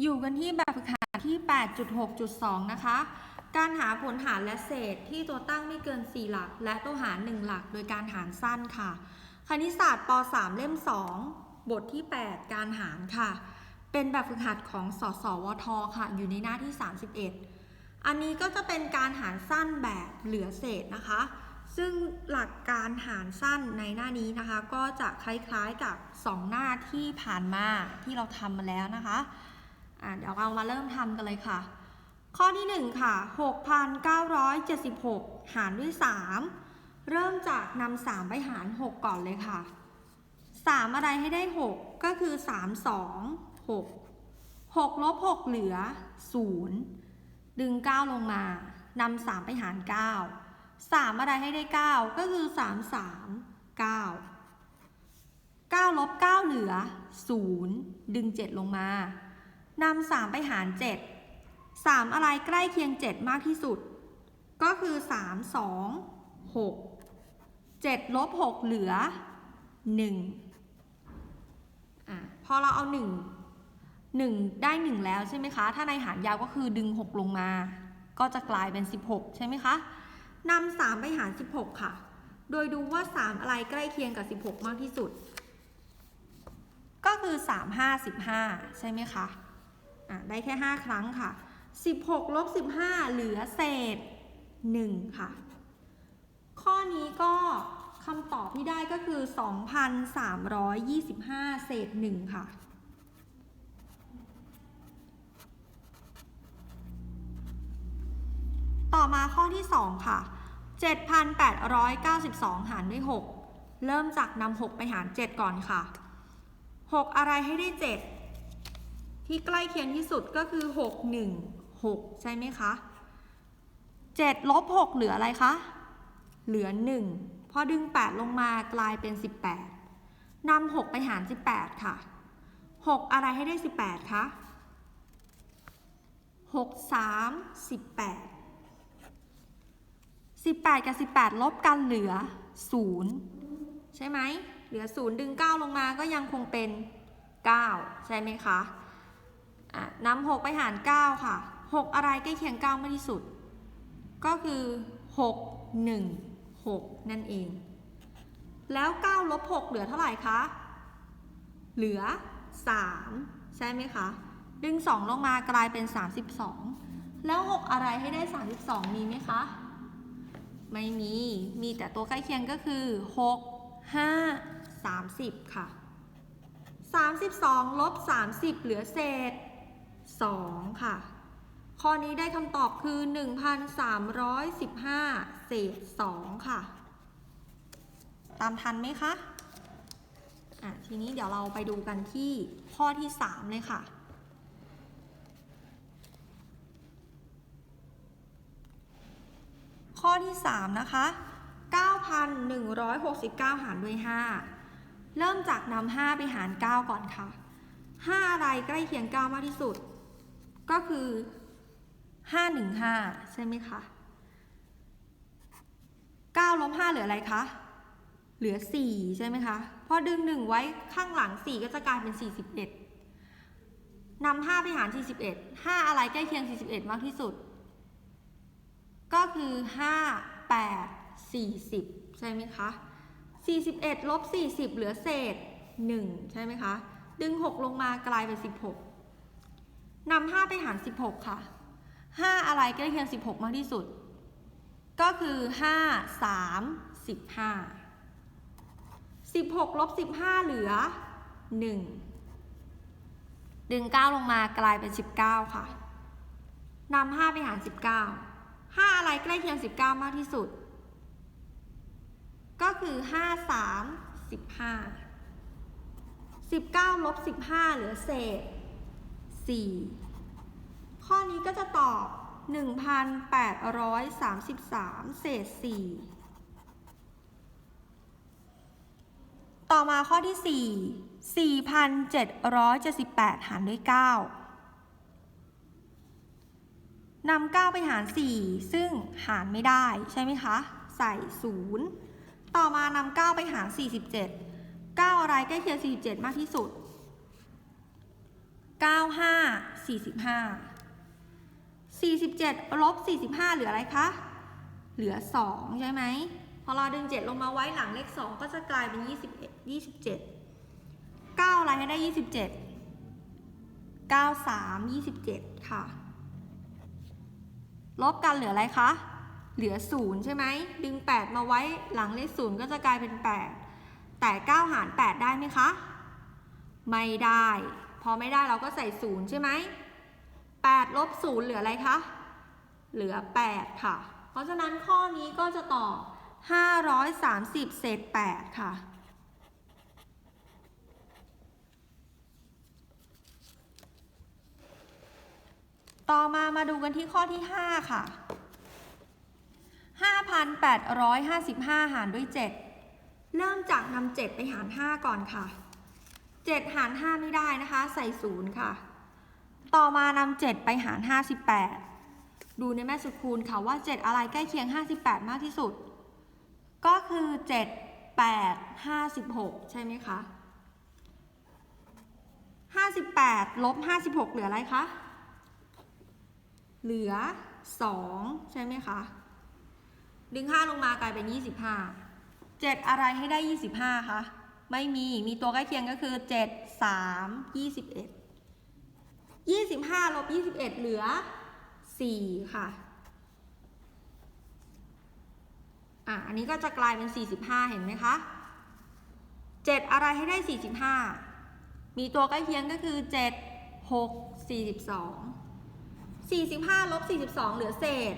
อยู่กันที่แบบฝึกหัดที่ 8.6.2 นะคะ การหาผลหารและเศษที่ตัวตั้งไม่เกิน 4 หลัก และตัวหาร 1 หลัก โดยการหารสั้นค่ะ คณิตศาสตร์ป .3 เล่ม 2 บทที่ 8 การหารค่ะ เป็นแบบฝึกหัดของสสวท ค่ะ อยู่ในหน้าที่ 31 อันนี้ก็จะเป็นการหารสั้นแบบเหลือเศษนะคะ ซึ่งหลักการหารสั้นในหน้านี้นะคะ ก็จะคล้ายๆกับ 2 หน้าที่ผ่านมาที่เราทำมาแล้วนะคะ อะเดี๋ยวเรามาเริ่มทำกันเลยค่ะ ข้อที่ 1 ค่ะ 6,976 หารด้วย 3 เริ่มจากนำ3ไปหาร 6 ก่อนเลยค่ะ 3 อะไรให้ได้ 6 ก็คือ 3 2 6 6ลบ6เหลือ 0 ดึง 9 ลงมานำ3ไปหาร 9 3 อะไรให้ได้ 9 ก็คือ 3 3 9 9ลบ9เหลือ 0 ดึง 7 ลงมา นำ3ไปหาร7 3อะไรใกล้เคียง7มากที่สุด ก็คือ3 2 6 7ลบ6เหลือ1อะพอเราเอา1 1ได้1แล้วใช่ไหมคะ ถ้าในหารยาวก็คือดึง6ลงมา ก็จะกลายเป็น16ใช่ไหมคะนำ3ไปหาร16ค่ะ โดยดูว่า3อะไรใกล้เคียงกับ16มากที่สุด ก็คือ3 5 15ใช่ไหมคะ ได้แค่ 5 ครั้งค่ะ 16 ลบ 15 เหลือเศษ 1 ค่ะ ข้อนี้ก็คำตอบที่ได้ก็คือ 2,325 เศษ 1 ค่ะ ต่อมาข้อที่ 2 ค่ะ 7,892 หารด้วย 6 เริ่มจากนำ6ไปหาร 7 ก่อนค่ะ 6 อะไรให้ได้ 7 ที่ใกล้เคียงที่สุดก็คือ 6 1 6 ใช่ไหมคะ7ลบ6เหลืออะไรคะ เหลือ 1 พอดึง 8 ลงมากลายเป็น 18นำ6ไปหาร 18 ค่ะ 6 อะไรให้ได้ 18 คะ6 3 18 18 กับ 18 ลบกันเหลือ 0 ใช่ไหม เหลือ 0 ดึง 9 ลงมาก็ยังคงเป็น 9 ใช่ไหมคะอะ นำ6ไปหาร 9 ค่ะ 6 อะไรใกล้เคียง 9 มากที่สุด ก็คือ 6 1 6 นั่นเอง แล้ว 9 ลบ 6 เหลือเท่าไหร่คะ เหลือ 3 ใช่ไหมคะ ดึง 2 ลงมากลายเป็น 32 แล้ว 6 อะไรให้ได้ 32 มีไหมคะ ไม่มี มีแต่ตัวใกล้เคียงก็คือ 6 5 30 ค่ะ 32 ลบ 30 เหลือเศษ 2 ค่ะ ข้อนี้ได้คำตอบคือ 1,315 เศษ 2 ค่ะ ตามทันไหมคะอะทีนี้เดี๋ยวเราไปดูกันที่ข้อที่ 3 เลยค่ะ ข้อที่ 3 นะคะ 9,169 หารด้วย 5 เริ่มจากนำ5ไปหาร 9 ก่อนค่ะ 5 อะไรใกล้เคียง 9 มากที่สุด ก็คือ 515 ใช่ไหมคะ9ลบ5เหลืออะไรคะ เหลือ 4 ใช่ไหมคะ พอดึง 1 ไว้ข้างหลัง 4 ก็จะกลายเป็น 41นำ5ไปหาร 41 5 อะไรใกล้เคียง 41 มากที่สุด ก็คือ 5 8 40 ใช่ไหมคะ 41 ลบ 40 เหลือเศษ 1 ใช่ไหมคะ ดึง 6 ลงมากลายเป็น 16 นำ5ไปหาร 16 ค่ะ 5 อะไรใกล้เคียง 16 มากที่สุด ก็คือ 5 3 15 16ลบ15 เหลือ 1 ดึง 9 ลงมากลายเป็น 19 ค่ะนำ5ไปหาร 19 5 อะไรใกล้เคียง 19 มากที่สุด ก็คือ 5 3 15 19ลบ15 เหลือเศษ4 ข้อนี้ก็จะตอบ 1,833 เศษ 4 ต่อมาข้อที่ 4 4,778 หารด้วย 9 นำ 9 ไปหาร 4 ซึ่งหารไม่ได้ใช่ไหมคะ ใส่ 0 ต่อมานำ 9 ไปหาร 47 9 อะไรใกล้เคียง47 มากที่สุด 95 45 47ลบ45 เหลืออะไรคะ เหลือ 2 ใช่ไหม พอเราดึง 7 ลงมาไว้หลังเลข 2 ก็จะกลายเป็น 21 27 9 อะไรให้ได้ 27 93 27 ค่ะ ลบกันเหลืออะไรคะ เหลือ 0 ใช่ไหม ดึง 8 มาไว้หลังเลข 0 ก็จะกลายเป็น 8 แต่ 9 หาร 8 ได้ไหมคะ ไม่ได้ พอไม่ได้เราก็ใส่ 0 ใช่ไหม 8ลบ0เหลืออะไรคะ เหลือ 8 ค่ะ เพราะฉะนั้นข้อนี้ก็จะตอบ 530 เศษ 8 ค่ะ ต่อมามาดูกันที่ข้อที่ 5 ค่ะ 5,855 หารด้วย 7 เริ่มจากนำ7ไปหาร 5 ก่อนค่ะ 7 หาร 5 ไม่ได้นะคะ ใส่ 0 ค่ะ ต่อมานำ7ไปหาร 58 ดูในแม่สุดคูณค่ะว่า 7 อะไรใกล้เคียง 58 มากที่สุด ก็คือ 7 8 56 ใช่ไหมคะ58ลบ56 เหลืออะไรคะ เหลือ 2 ใช่ไหมคะ ดึง 5 ลงมากลายเป็น 25 7 อะไรให้ได้ 25 คะ ไม่มี มีตัวใกล้เคียงก็คือ 7 3 21 25ลบ21 เหลือ 4 ค่ะ อะ อันนี้ก็จะกลายเป็น 45 เห็นไหมคะ 7 อะไรให้ได้ 45 มีตัวใกล้เคียงก็คือ 7 6 42 45ลบ42 เหลือเศษ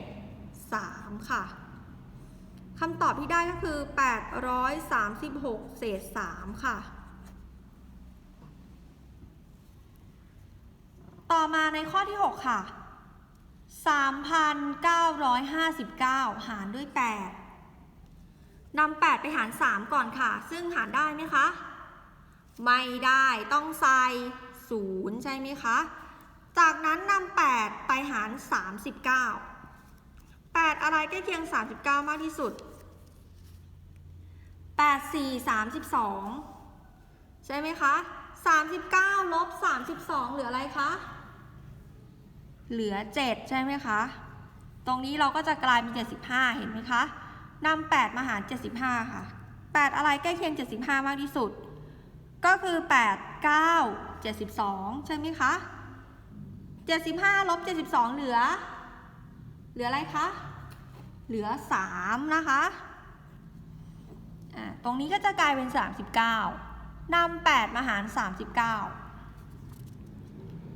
3 ค่ะคำตอบที่ได้ก็คือ 836 เศษ 3 ค่ะ ต่อมาในข้อที่ 6 ค่ะ 3,959 หารด้วย 8นำ8ไปหาร 3 ก่อนค่ะ ซึ่งหารได้ไหมคะ ไม่ได้ต้องใส่0ใช่ไหมคะ จากนั้นนำ8ไปหาร 39 8 อะไรใกล้เคียง 39 มากที่สุด 8 4 32 ใช่ไหมคะ 39 ลบ 32 เหลืออะไรคะ เหลือ 7 ใช่ไหมคะ ตรงนี้เราก็จะกลายเป็น 75 เห็นไหมคะนำ8มาหาร 75 ค่ะ 8 อะไรใกล้เคียง 75 มากที่สุด ก็คือ 8 9 72 ใช่ไหมคะ 75ลบ72 เหลือ เหลืออะไรคะ เหลือ 3 นะคะอ่าตรงนี้ก็จะกลายเป็น 39นำ8มาหาร 39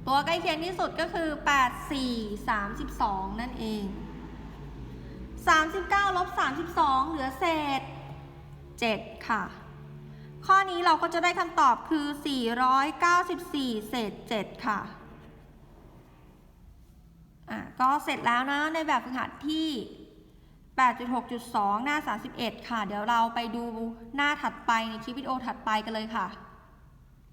ตัวใกล้เคียงที่สุดก็คือ 8 4 32 นั่นเอง 39ลบ32 เหลือเศษ 7 ค่ะ ข้อนี้เราก็จะได้คำตอบคือ 494 เศษ 7 ค่ะ อะ ก็เสร็จแล้วนะในแบบฝึกหัดที่ 8.6.2 หน้า 31 ค่ะ เดี๋ยวเราไปดูหน้าถัดไปในคลิปวิดีโอถัดไปกันเลยค่ะ